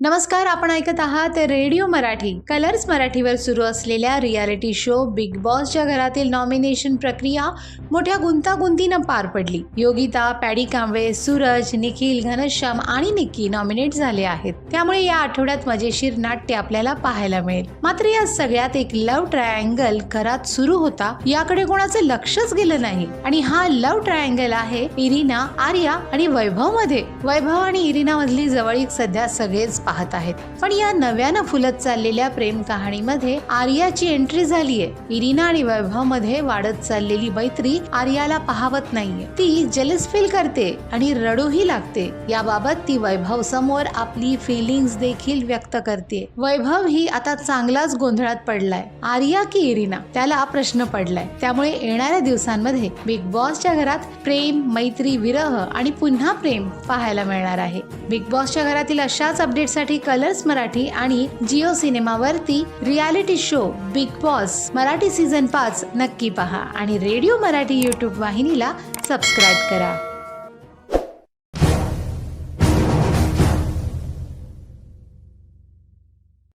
नमस्कार आपण ऐकत आहात रेडिओ मराठी. कलर्स मराठीवर सुरू असलेल्या रियालिटी शो बिग बॉसच्या घरातील नॉमिनेशन प्रक्रिया मोठ्या गुंतागुंतीनं पार पडली. योगिता पॅडी कांबळे सूरज निखिल घनश्याम आणि निक्की नॉमिनेट झाले आहेत. त्यामुळे या आठवड्यात मजेशीर नाट्य आपल्याला पाहायला मिळेल. मात्र या सगळ्यात एक लव्ह ट्रायंगल घरात सुरू होता याकडे कोणाचं लक्षच गेलं नाही. आणि हा लव्ह ट्रायंगल आहे इरिना आर्या आणि वैभवमध्ये वैभव आणि इरिना मधली जवळीक सध्या सगळेच पाहत आहेत. पण या नव्यानं फुलत चाललेल्या प्रेम कहाणीमध्ये आर्याची एंट्री झालीये. इरिना आणि वैभवमध्ये वाढत चाललेली मैत्री आर्याला पाहवत नाहीये. ती जलस फील करते आणि रडूही लागते. याबाबत ती वैभव समोर आपली फिलिंग्स देखील व्यक्त करते. वैभव ही आता चांगलाच गोंधळात पडलाय. आर्या की इरिना त्याला प्रश्न पडलाय. त्यामुळे येणाऱ्या दिवसांमध्ये बिग बॉसच्या घरात प्रेम मैत्री विरह आणि पुन्हा प्रेम पाहायला मिळणार आहे. बिग बॉसच्या घरातील अशाच साठी कलर्स मराठी आणि Jio सिनेमावरती reality show Bigg Boss Marathi season पाच नक्की पहा. आणि रेडिओ मराठी यूट्यूब वाहिनीला सबस्क्राईब करा.